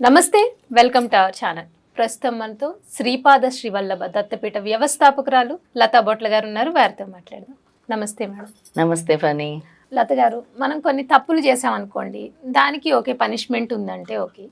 నమస్తే welcome to our channel. ప్రస్తుతం మనతో శ్రీపాద శ్రీవల్లభ దత్తపీఠ వ్యవస్థాపకురాలు లతా బొట్ల గారు ఉన్నారు. వారితో మాట్లాడదాం. నమస్తే మేడం. నమస్తే ఫనీ లత గారు మనం కొన్ని తప్పులు చేసామనుకోండి దానికి ఓకే పనిష్మెంట్ ఉందంటే ఓకే.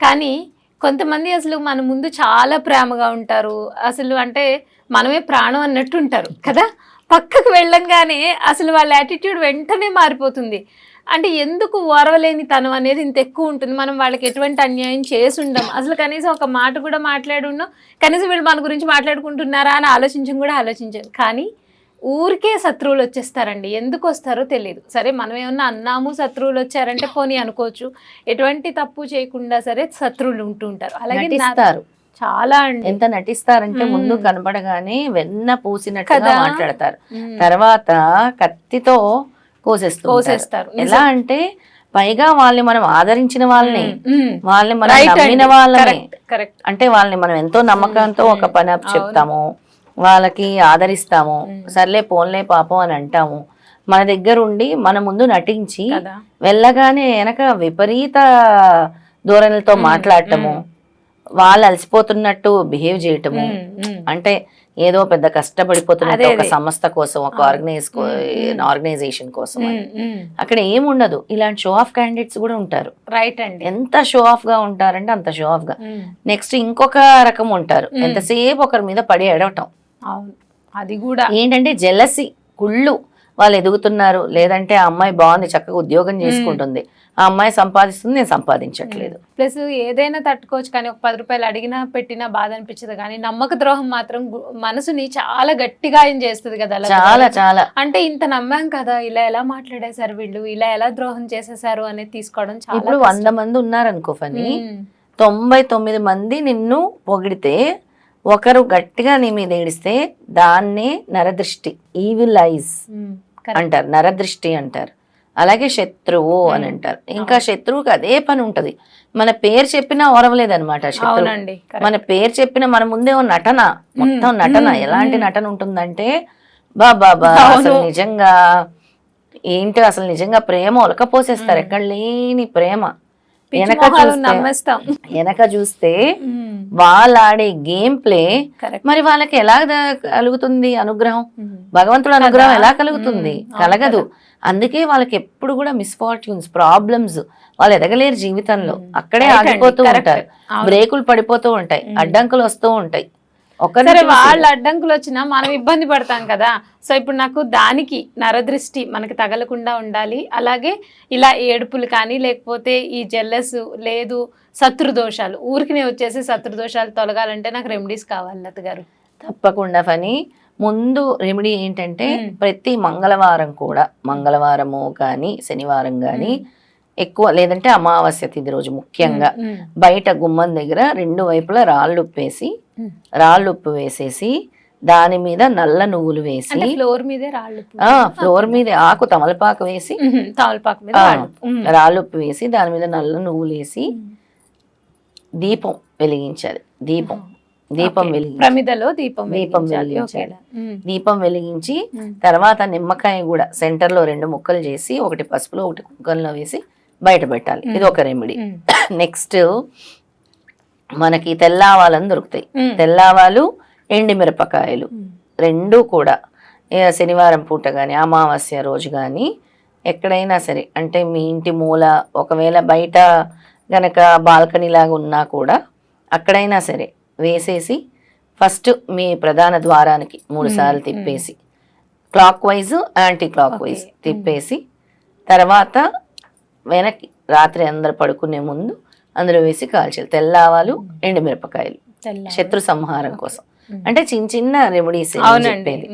కానీ కొంతమంది అసలు మన ముందు చాలా ప్రేమగా ఉంటారు. అసలు అంటే మనమే ప్రాణం అన్నట్టు ఉంటారు కదా. పక్కకు వెళ్ళంగానే అసలు వాళ్ళ యాటిట్యూడ్ వెంటనే మారిపోతుంది. అంటే ఎందుకు ఓరవలేని తనం అనేది ఇంత ఎక్కువ ఉంటుంది? మనం వాళ్ళకి ఎటువంటి అన్యాయం చేసి ఉండం అసలు కనీసం ఒక మాట కూడా మాట్లాడి ఉండం కనీసం వీళ్ళు మన గురించి మాట్లాడుకుంటున్నారా అని ఆలోచించం కూడా ఆలోచించాను కానీ ఊరికే శత్రువులు వచ్చేస్తారండి. ఎందుకు వస్తారో తెలియదు సరే మనం ఏమన్నా అన్నాము శత్రువులు వచ్చారంటే పోనీ అనుకోవచ్చు. ఎటువంటి తప్పు చేయకుండా సరే శత్రువులు ఉంటూ ఉంటారు. అలాగే చాలా అండి. ఎంత నటిస్తారంటే. ముందు కనబడగానే వెన్న పూసినట్టుగా? మాట్లాడతారు. తర్వాత కత్తితో కోసేస్తూ కోసేస్తారు ఎలా అంటే పైగా వాళ్ళని మనం ఆదరించిన వాళ్ళని వాళ్ళని మనం నమ్మిన. వాళ్ళని అంటే వాళ్ళని మనం ఎంతో నమ్మకంతో మ్మ్. ఒక పని. చెప్తాము వాళ్ళకి ఆదరిస్తాము. సర్లే పోన్లే పాపం అని అంటాము మన దగ్గర ఉండి మన ముందు నటించి వెళ్ళగానే వెనక విపరీత ధోరణులతో. మాట్లాడటము. వాళ్ళు అలసిపోతున్నట్టు బిహేవ్ చేయటము. అంటే ఏదో పెద్ద కష్టపడిపోతున్నట్టు ఒక. సంస్థ కోసం ఒక. ఆర్గనైజ్. ఆర్గనైజేషన్ కోసం. అక్కడ ఏముండదు ఇలాంటి షో ఆఫ్ క్యాండిడేట్స్ కూడా ఉంటారు రైట్ అండి ఎంత షో ఆఫ్గా ఉంటారంటే అంత షో ఆఫ్గా నెక్స్ట్ ఇంకొక రకం ఉంటారు. ఎంతసేపు ఒకరి మీద పడి ఎడవటం అవును అది కూడా ఏంటంటే జెలసి కుళ్ళు వాళ్ళు ఎదుగుతున్నారు. లేదంటే ఆ అమ్మాయి బాగుంది చక్కగా ఉద్యోగం చేసుకుంటుంది. ఆ అమ్మాయి సంపాదిస్తుంది నేను సంపాదించట్లేదు. ప్లస్ ఏదైనా తట్టుకోవచ్చు కానీ ఒక పది రూపాయలు అడిగినా పెట్టినా బాధ అనిపించదు కానీ నమ్మక ద్రోహం మాత్రం మనసుని చాలా గట్టిగా ఏం చేస్తుంది కదా చాలా. చాలా. అంటే ఇంత నమ్మాం కదా ఇలా ఎలా మాట్లాడేశారు వీళ్ళు ఇలా ఎలా ద్రోహం చేసేసారు అనేది తీసుకోవడం చాలా ఇప్పుడు. వంద మంది ఉన్నారనుకో ఫని తొంభై తొమ్మిది మంది నిన్ను పొగిడితే ఒకరు గట్టిగా నీ మీద ఏడిస్తే దాన్నే నరదృష్టి ఈవిల్ correct. అంటారు నరదృష్టి అంటారు. అలాగే శత్రువు అని మ్మ్. అంటారు. ఇంకా శత్రువుకి అదే పని ఉంటది. మన పేరు చెప్పినా ఓరవలేదన్నమాట శత్రువు. మన పేరు చెప్పిన మన ముందే నటన మొత్తం మ్మ్, నటన మ్మ్, ఎలాంటి. నటన ఉంటుందంటే బా బా బా అవును. అసలు నిజంగా ఏంటి అసలు నిజంగా ప్రేమ ఉలకపోసేస్తారు ఎక్కడ లేని ప్రేమ. వెనక నమ్మేస్తాం. వెనక చూస్తే వాళ్ళు ఆడే గేమ్ ప్లే. మరి వాళ్ళకి ఎలా కలుగుతుంది అనుగ్రహం? భగవంతుడు అనుగ్రహం? ఎలా కలుగుతుంది? కలగదు. అందుకే వాళ్ళకి ఎప్పుడు కూడా మిస్ఫార్చ్యూన్స్ ప్రాబ్లమ్స్ వాళ్ళు ఎదగలేరు జీవితంలో. అక్కడే ఆగిపోతూ. ఉంటారు. బ్రేకులు పడిపోతూ ఉంటాయి. అడ్డంకులు వస్తూ ఉంటాయి. సరే వాళ్ళ అడ్డంకులు వచ్చినా మనం ఇబ్బంది పడతాం కదా. సో ఇప్పుడు నాకు దానికి నరదృష్టి మనకి తగలకుండా ఉండాలి. అలాగే ఇలా ఏడుపులు కానీ లేకపోతే ఈ జెల్లస్ లేదు శత్రుదోషాలు ఊరికినే వచ్చేసి శత్రుదోషాలు తొలగాలంటే నాకు రెమెడీస్ కావాలి లత గారు. తప్పకుండా ఫని ముందు రెమెడీ ఏంటంటే. ప్రతి మంగళవారం కూడా మంగళవారము కానీ శనివారం కానీ ఎక్కువ లేదంటే అమావాస్య తిథి రోజు ముఖ్యంగా. బయట గుమ్మం దగ్గర రెండు వైపులా రాళ్ళు ఉప్పేసి. రాళ్ళు ఉప్పు వేసేసి దాని మీద నల్ల నువ్వులు వేసి ఫ్లోర్ మీదే రాళ్ళు ఫ్లోర్ మీద ఆకు తమలపాకు వేసి తమలపాకు మీద రాళ్ళు ఉప్పు వేసి దాని మీద నల్ల నువ్వులు వేసి. దీపం వెలిగించాలి. దీపం. దీపం ఓకే. వెలిగించి ప్రమిదలో దీపం దీపం వెలిగించాలి. దీపం వెలిగించి. తర్వాత నిమ్మకాయ కూడా సెంటర్లో రెండు ముక్కలు చేసి ఒకటి పసుపులో ఒకటి కుంకంలో వేసి బయట పెట్టాలి. ఇది ఒక రెమెడీ. నెక్స్ట్ మనకి తెల్లావాలని దొరుకుతాయి. తెల్లావాలు ఎండిమిరపకాయలు. రెండు కూడా. శనివారం పూట కానీ అమావాస్య రోజు కానీ ఎక్కడైనా సరే అంటే మీ ఇంటి మూల ఒకవేళ బయట గనక బాల్కనీ లాగా ఉన్నా కూడా అక్కడైనా సరే వేసేసి ఫస్ట్ మీ ప్రధాన ద్వారానికి మూడు సార్లు. తిప్పేసి clockwise anticlockwise తిప్పేసి తర్వాత వెనక్కి రాత్రి అందరు పడుకునే ముందు అందులో వేసి కాల్చాలి తెల్లావాలు ఎండుమిరపకాయలు. తెల్ల. శత్రు సంహారం కోసం. అంటే చిన్న చిన్న రెమెడీస్ చెప్పేది.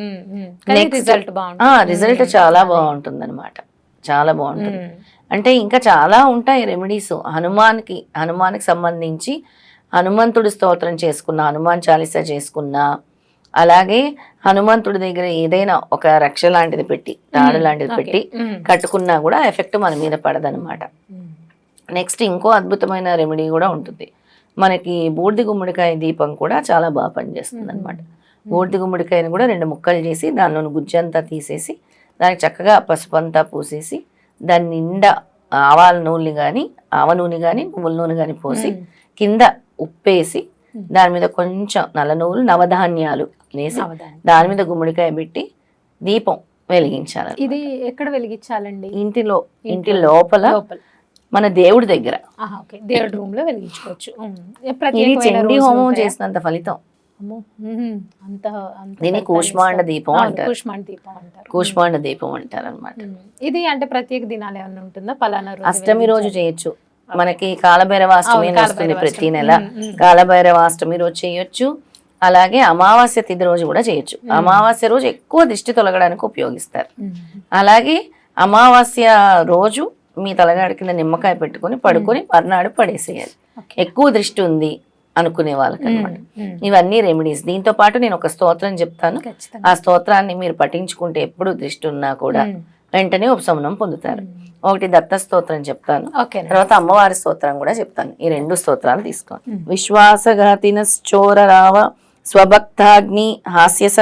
రిజల్ట్ చాలా బాగుంటుంది అనమాట చాలా బాగుంటుంది. అంటే ఇంకా చాలా ఉంటాయి రెమెడీస్. హనుమాన్కి హనుమాన్కి సంబంధించి హనుమంతుడి స్తోత్రం చేసుకున్న హనుమాన్ చాలీసా చేసుకున్న అలాగే హనుమంతుడి దగ్గర ఏదైనా ఒక రక్ష లాంటిది పెట్టి తాడు లాంటిది. పెట్టి కట్టుకున్నా కూడా ఎఫెక్ట్ మన మీద పడదనమాట. నెక్స్ట్ ఇంకో అద్భుతమైన రెమెడీ కూడా ఉంటుంది. మనకి బూడిద గుమ్మడికాయ దీపం కూడా చాలా బాగా పనిచేస్తుంది అనమాట బూడిద గుమ్మడికాయని కూడా రెండు ముక్కలు చేసి దానిలోని గుజ్జంతా తీసేసి దానికి చక్కగా పసుపు అంతా పూసేసి దాని నిండా ఆవాల నూనె కానీ ఆవ నూనె కానీ నువ్వుల నూనె కానీ పోసి. కింద ఉప్పేసి దాని మీద కొంచెం నల్ల నువ్వులు నవధాన్యాలు వేసి. దాని మీద గుమ్మడికాయ పెట్టి దీపం వెలిగించాలి ఇది ఎక్కడ వెలిగించాలండి? ఇంటిలో ఇంటి లోపల లోపల. మన దేవుడి దగ్గర దేవుడి రూమ్లో వెలిగించుకోవచ్చు ఇది చండీ హోమం? చేసినంత ఫలితం దీన్ని కూష్మాండ. దీపం అంటారు. కూష్మాండ దీపం అంటారు కూష్మాండ దీపం అంటారు అనమాట. ఇది అంటే ప్రత్యేక దినాలు ఏమైనా ఉంటుందా పలానా అష్టమి రోజు? చేయొచ్చు మనకి కాలభైరవాష్టమి అవును, అని వస్తుంది ప్రతి. నెల ఉమ్. కాలభైరవాష్టమి రోజు చేయొచ్చు అలాగే అమావాస్య తిథి రోజు కూడా చేయొచ్చు అమావాస్య రోజు ఎక్కువ దిష్టి తొలగడానికి ఉపయోగిస్తారు. అలాగే అమావాస్య రోజు మీ తలగాడి కింద నిమ్మకాయ పెట్టుకొని పడుకొని మర్నాడు పడేసేయాలి. ఎక్కువ దృష్టి ఉంది అనుకునే వాళ్ళకి అనమాట. ఇవన్నీ రెమెడీస్. దీంతో పాటు నేను ఒక స్తోత్రం చెప్తాను. ఆ స్తోత్రాన్ని మీరు పఠించుకుంటే ఎప్పుడు దృష్టి ఉన్నా కూడా. వెంటనే ఉపశమనం పొందుతారు. ఒకటి దత్త స్తోత్రం చెప్తాను. తర్వాత అమ్మవారి స్తోత్రం కూడా చెప్తాను. ఈ రెండు స్తోత్రాలు తీసుకోండి. విశ్వాసఘాతిన చోర రావ స్వభక్తాగ్ని హాస్య